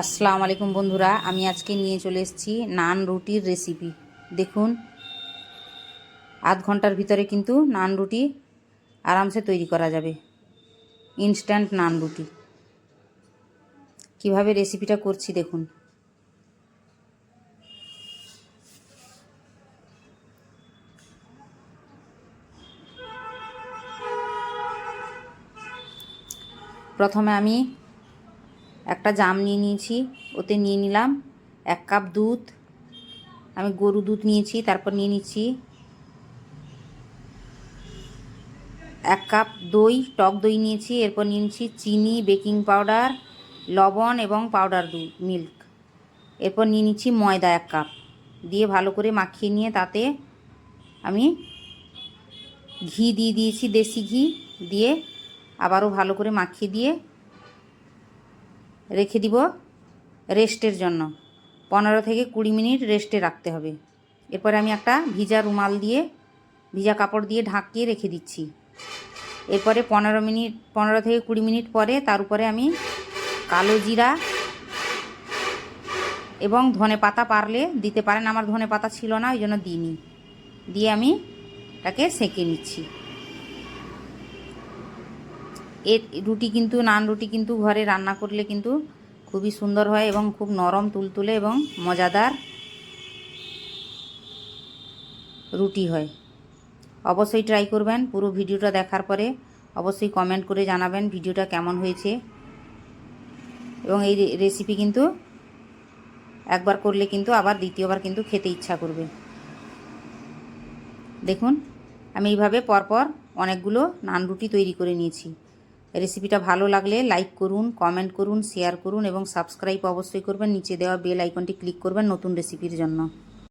আসসালামু আলাইকুম বন্ধুরা, আমি আজকে নিয়ে চলে এসেছি নান রুটির রেসিপি দেখুন, আধ ঘণ্টার ভিতরে কিন্তু নান রুটি আরামসে তৈরি করা যাবে। ইনস্ট্যান্ট নান রুটি। কীভাবে রেসিপিটা করছি দেখুন। প্রথমে আমি একটা জাম নিয়ে নিয়েছি, ওতে নিয়ে নিলাম, এক কাপ দুধ, আমি গরু দুধ নিয়েছি, তারপর নিয়ে নিচ্ছি এক কাপ দই, টক দই নিয়েছি, এরপর নিয়ে নিচ্ছি চিনি, বেকিং পাউডার, লবণ এবং পাউডার দুধ মিল্ক। এরপর নিয়ে নিচ্ছি ময়দা এক কাপ, দিয়ে ভালো করে মাখিয়ে নিয়ে তাতে আমি ঘি দিয়ে দিয়েছি, দেশি ঘি, দিয়ে আবারও ভালো করে মাখিয়ে দিয়ে রেখে দিব রেস্টের জন্য। পনেরো থেকে কুড়ি মিনিট রেস্টে রাখতে হবে। এরপরে আমি একটা ভিজা রুমাল দিয়ে, ভিজা কাপড় দিয়ে ঢাকিয়ে রেখে দিচ্ছি। এরপরে পনেরো মিনিট, পনেরো থেকে কুড়ি মিনিট পরে তার উপরে আমি কালো জিরা এবং ধনে পাতা পারলে দিতে পারেন। আমার ধনে পাতা ছিল না, ওই জন্য দিইনি। দিয়ে আমি তাকে সেঁকে নিচ্ছি। এর রুটি কিন্তু, নান রুটি কিন্তু ঘরে রান্না করলে কিন্তু খুবই সুন্দর হয় এবং খুব নরম, তুলতুলে এবং মজাদার রুটি হয়। অবশ্যই ট্রাই করবেন। পুরো ভিডিওটা দেখার পরে অবশ্যই কমেন্ট করে জানাবেন ভিডিওটা কেমন হয়েছে। এবং এই রেসিপি কিন্তু একবার করলে কিন্তু আবার দ্বিতীয়বার কিন্তু খেতে ইচ্ছা করবে। দেখুন, আমি এইভাবে পরপর অনেকগুলো নান রুটি তৈরি করে নিয়েছি। রেসিপিটা ভালো লাগলে লাইক করুন কমেন্ট করুন শেয়ার করুন এবং সাবস্ক্রাইব অবশ্যই করবেন। নিচে দেওয়া বেল আইকনটি ক্লিক করবেন নতুন রেসিপির জন্য।